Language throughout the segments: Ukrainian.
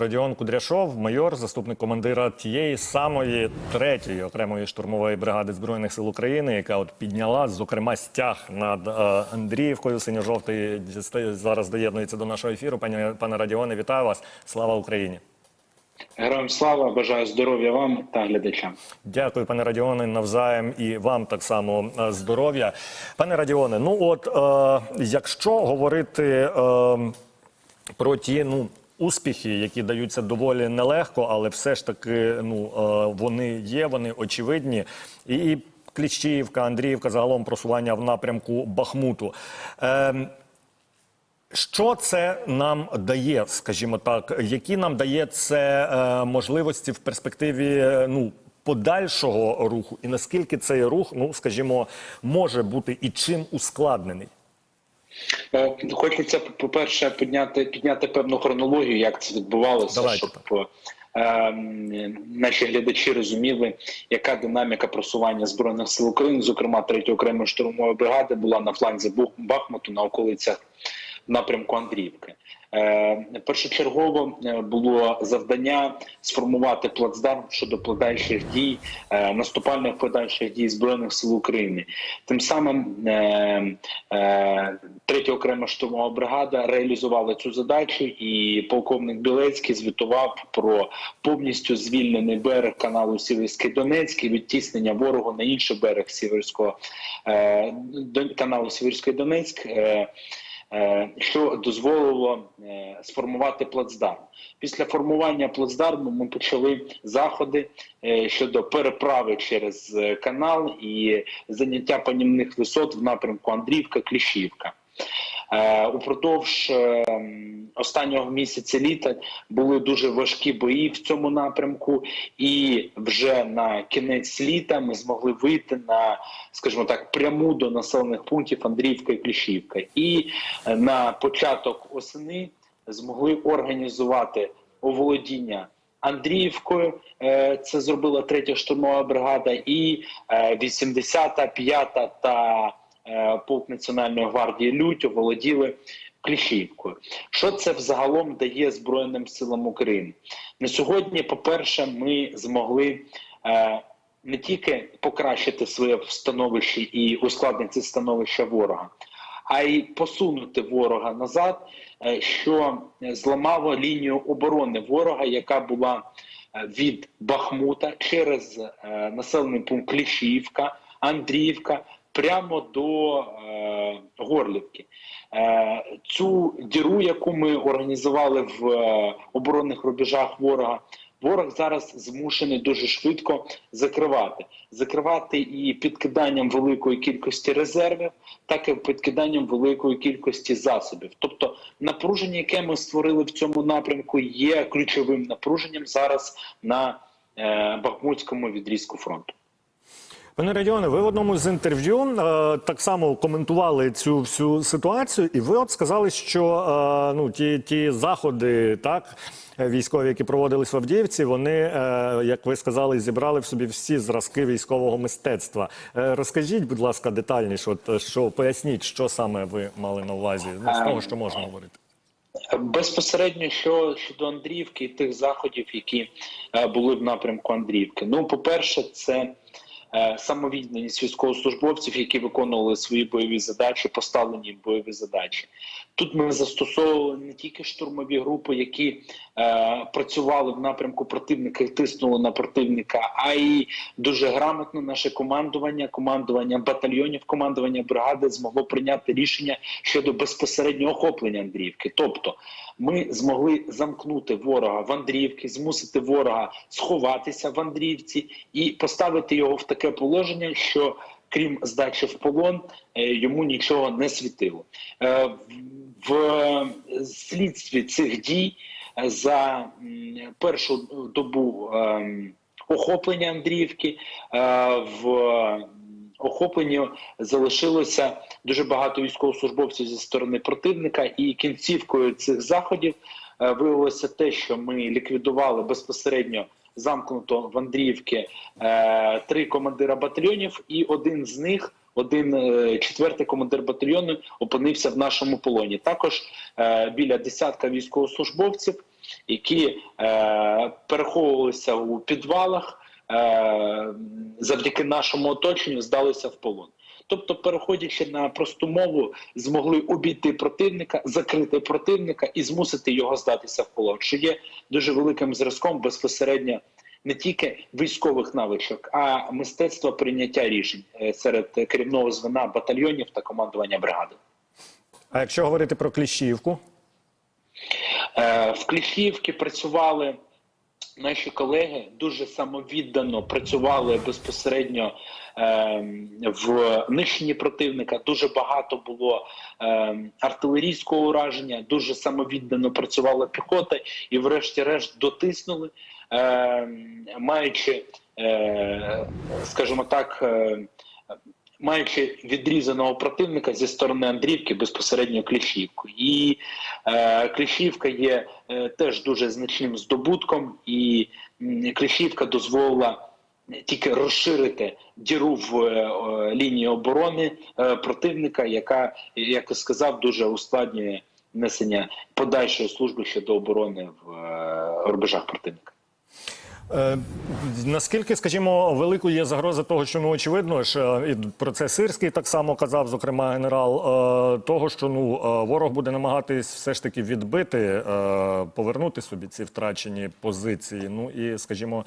Радіон Кудряшов, майор, заступник командира тієї самої третьої окремої штурмової бригади збройних сил України, яка от підняла зокрема стяг над е, Андріївкою. Синьо-жовтий зараз доєднується до нашого ефіру. Пані пане Радіоне, вітаю вас! Слава Україні! Героям слава, бажаю здоров'я вам та глядачам. Дякую, пане Радіоне, навзаєм і вам так само е, здоров'я. Пане Радіоне, ну от е, якщо говорити е, про ті ну. Успіхи, які даються доволі нелегко, але все ж таки ну е, вони є, вони очевидні. І Кліщіївка, Андріївка, загалом просування в напрямку Бахмуту. Е, що це нам дає, скажімо так, які нам дає це е, можливості в перспективі ну, подальшого руху, і наскільки цей рух, ну скажімо, може бути і чим ускладнений? Е, Хочеться, по-перше, підняти, підняти певну хронологію, як це відбувалося, Давайте щоб е, наші глядачі розуміли, яка динаміка просування збройних сил України, зокрема 3 окремої штурмової бригади, була на фланзі Бахмуту на околицях напрямку Андріївки. Е, першочергово е, було завдання сформувати плацдарм щодо подальших дій, е, наступальних подальших дій збройних сил України. Тим самим третя окрема штурмова бригада реалізувала цю задачу, і полковник Білецький звітував про повністю звільнений берег каналу Сіверський Донецьк і відтіснення ворогу на інший берег Сіверського каналу Сіверський Донецьк. Е, що дозволило е, сформувати плацдарм. Після формування плацдарму ми почали заходи е, щодо переправи через канал і заняття панівних висот в напрямку Андріївка, Кліщівка. Е, Упродовж е, останнього місяця літа були дуже важкі бої в цьому напрямку, і вже на кінець літа ми змогли вийти на, скажімо так, пряму до населених пунктів Андріївка і Кліщівка. І е, на початок осени змогли організувати оволодіння Андріївкою. е, Це зробила третя штурмова бригада, і е, 80-та, 5-та та полк Національної гвардії Лють оволоділи Кліщівкою. Що це взагалом дає Збройним силам України? На сьогодні, по-перше, ми змогли е, не тільки покращити своє становище і ускладнити становище ворога, а й посунути ворога назад, е, що зламало лінію оборони ворога, яка була е, від Бахмута через е, населений пункт Кліщівка, Андріївка прямо до е, Горлівки. Е, цю діру, яку ми організували в е, оборонних рубежах ворога, ворог зараз змушений дуже швидко закривати. Закривати і підкиданням великої кількості резервів, так і підкиданням великої кількості засобів. Тобто напруження, яке ми створили в цьому напрямку, є ключовим напруженням зараз на е, Бахмутському відрізку фронту. Пане Радіоне, ви в одному з інтерв'ю е, так само коментували цю всю ситуацію, і ви от сказали, що е, ну ті, ті заходи, так військові, які проводились в Авдіївці, вони, е, як ви сказали, зібрали в собі всі зразки військового мистецтва. Е, розкажіть, будь ласка, детальніше, от що поясніть, що саме ви мали на увазі ну, з того, що можна говорити. Безпосередньо що щодо Андріївки і тих заходів, які е, були в напрямку Андріївки. Ну, по-перше, це е, самовідданість військовослужбовців, які виконували свої бойові задачі, поставлені бойові задачі. Тут ми застосовували не тільки штурмові групи, які е, працювали в напрямку противника і тиснули на противника, а й дуже грамотно наше командування, командування батальйонів, командування бригади змогло прийняти рішення щодо безпосереднього охоплення Андріївки. Тобто ми змогли замкнути ворога в Андріївці, змусити ворога сховатися в Андріївці і поставити його в таке положення, що крім здачі в полон, е, йому нічого не світило. Е, в- В слідстві цих дій е, за першу добу ем, охоплення Андріївки е, в охопленні залишилося дуже багато військовослужбовців зі сторони противника, і кінцівкою цих заходів е, виявилося те, що ми ліквідували безпосередньо замкнуто в Андріївці е, три командира батальйонів, і один з них. Один е, четвертий командир батальйону опинився в нашому полоні. Також е, біля десятка військовослужбовців які переховувалися у підвалах, завдяки нашому оточенню здалися в полон. Тобто, переходячи на просту мову, змогли обійти противника, закрити противника і змусити його здатися в полон, що є дуже великим зразком безпосередньо не тільки військових навичок, а мистецтва прийняття рішень е, серед керівного звена батальйонів та командування бригади. А якщо говорити про Кліщівку, Е, В Кліщівці працювали наші колеги, дуже самовіддано працювали безпосередньо е, в нищенні противника. Дуже багато було е, артилерійського ураження, дуже самовіддано працювала піхота, і, врешті-решт, дотиснули, е, маючи, е, скажімо так. Е, Маючи відрізаного противника зі сторони Андрівки безпосередньо Кліщівку. І е, Кліщівка є е, теж дуже значним здобутком, і м, Кліщівка дозволила тільки розширити діру в е, е, лінії оборони е, противника, яка, як я сказав, дуже ускладнює несення подальшої служби щодо оборони в е, рубежах противника. Е, Наскільки, скажімо, великою є загроза того, що ну очевидно ж е, і про це Сирський так само казав, зокрема генерал, е, того, що ну ворог буде намагатись все ж таки відбити, повернути собі ці втрачені позиції. Ну і, скажімо,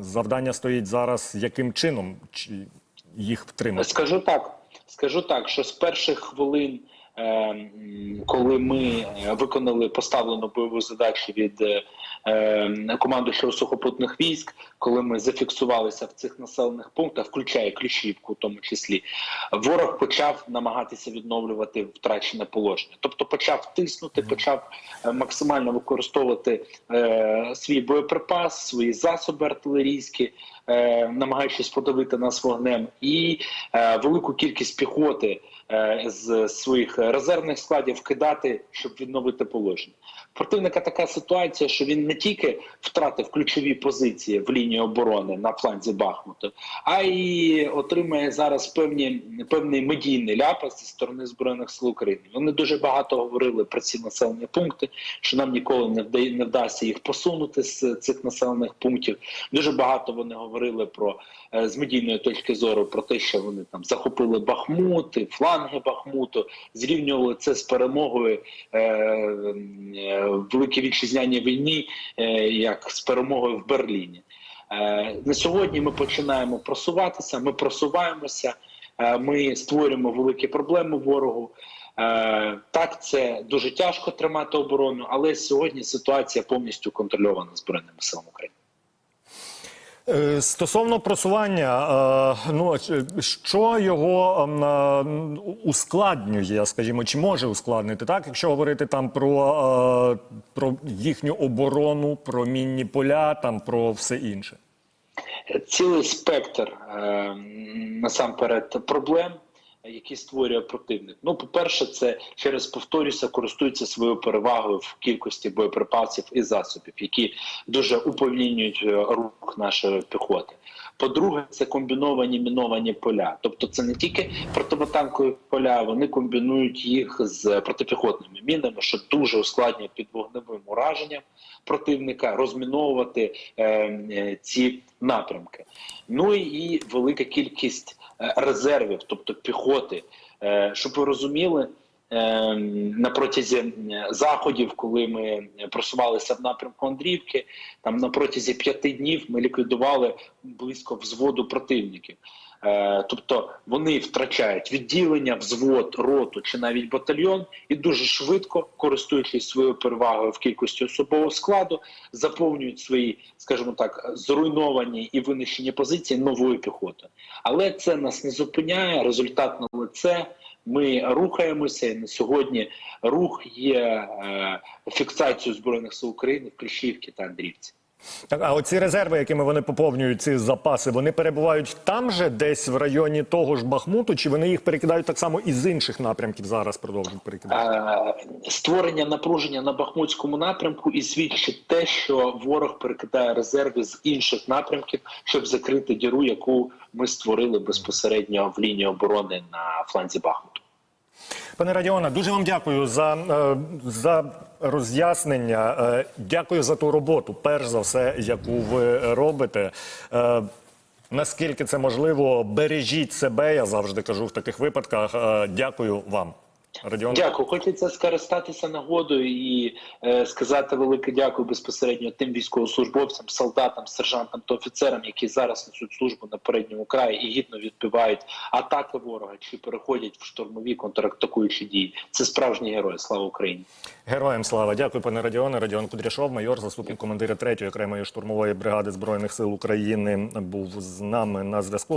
завдання стоїть зараз, яким чином чи їх втримати. Скажу так, скажу так, що з перших хвилин, коли ми е, виконали поставлену бойову задачу від е, е, командуючого сухопутних військ, коли ми зафіксувалися в цих населених пунктах, включає Кліщівку, в тому числі, ворог почав намагатися відновлювати втрачене положення. Тобто почав тиснути, почав е, максимально використовувати свій боєприпас, свої засоби артилерійські, намагаючись подавити нас вогнем, і е, велику кількість піхоти з своїх резервних складів кидати, щоб відновити положення. Противника така ситуація, що він не тільки втратив ключові позиції в лінії оборони на фланзі Бахмуту, а й отримає зараз певні певний медійний ляпас зі сторони збройних сил України. Вони дуже багато говорили про ці населені пункти, що нам ніколи не вдає не вдасться їх посунути з цих населених пунктів. Дуже багато вони говорили про е, з медійної точки зору про те, що вони там захопили Бахмут, фланги Бахмуту, зрівнювали це з перемогою е, е, в великій вітчизняній війні, е, як з перемогою в Берліні. Е, на сьогодні ми починаємо просуватися. Ми просуваємося, е, ми створюємо великі проблеми ворогу. Так, це дуже тяжко тримати оборону, але сьогодні ситуація повністю контрольована збройними силами України. Е, Стосовно просування, е, ну що його ем, е, ускладнює, скажімо, чи може ускладнити, так? Якщо говорити там про, про їхню оборону, про мінні поля, там про все інше. цілий спектр насамперед проблем, які створює противник. Ну, по-перше, це через повторюся, користується своєю перевагою в кількості боєприпасів і засобів, які дуже уповільнюють е, рух нашої піхоти. По-друге, це комбіновані міновані поля. Тобто, це не тільки противотанкові поля, вони комбінують їх з протипіхотними мінами, що дуже ускладнює під вогневим ураженням противника розміновувати е, е, ці напрямки. Ну і велика кількість резервів, тобто піхоти, Е, щоб ви розуміли. е, На протязі е, заходів, коли ми просувалися в напрямку Андрівки, там на протязі п'яти днів ми ліквідували близько взводу противників. Е, Тобто вони втрачають відділення, взвод, роту чи навіть батальйон, і дуже швидко, користуючись своєю перевагою в кількості особового складу, заповнюють свої, скажімо так, зруйновані і винищені позиції новою піхотою. Але це нас не зупиняє. Результат на лице. Ми рухаємося і на сьогодні. Рух є е, фіксацією збройних сил України в Кліщівці та Андрівці. Так, а оці резерви, якими вони поповнюють ці запаси, вони перебувають там же, десь в районі того ж Бахмуту, чи вони їх перекидають так само із інших напрямків зараз продовжують перекидати? Е, створення напруження на Бахмутському напрямку і свідчить те, що ворог перекидає резерви з інших напрямків, щоб закрити діру, яку ми створили безпосередньо в лінії оборони на фланзі Бахмуту. Пане Радіоне, дуже вам дякую за, е, за роз'яснення. Е, Дякую за ту роботу, перш за все, яку ви робите. Е, Наскільки це можливо, бережіть себе. Я завжди кажу в таких випадках. Дякую вам, Радіон. Дякую. Хочеться скористатися нагодою і е, сказати велике дякую безпосередньо тим військовослужбовцям, солдатам, сержантам та офіцерам, які зараз несуть службу на передньому краї і гідно відбивають атаки ворога чи переходять в штурмові контратакуючі дії. Це справжні герої. Слава Україні! Героям слава. Дякую, пане Радіоне. Радіон Кудряшов, майор, заступник командира 3-ї окремої штурмової бригади збройних сил України, був з нами на зв'язку.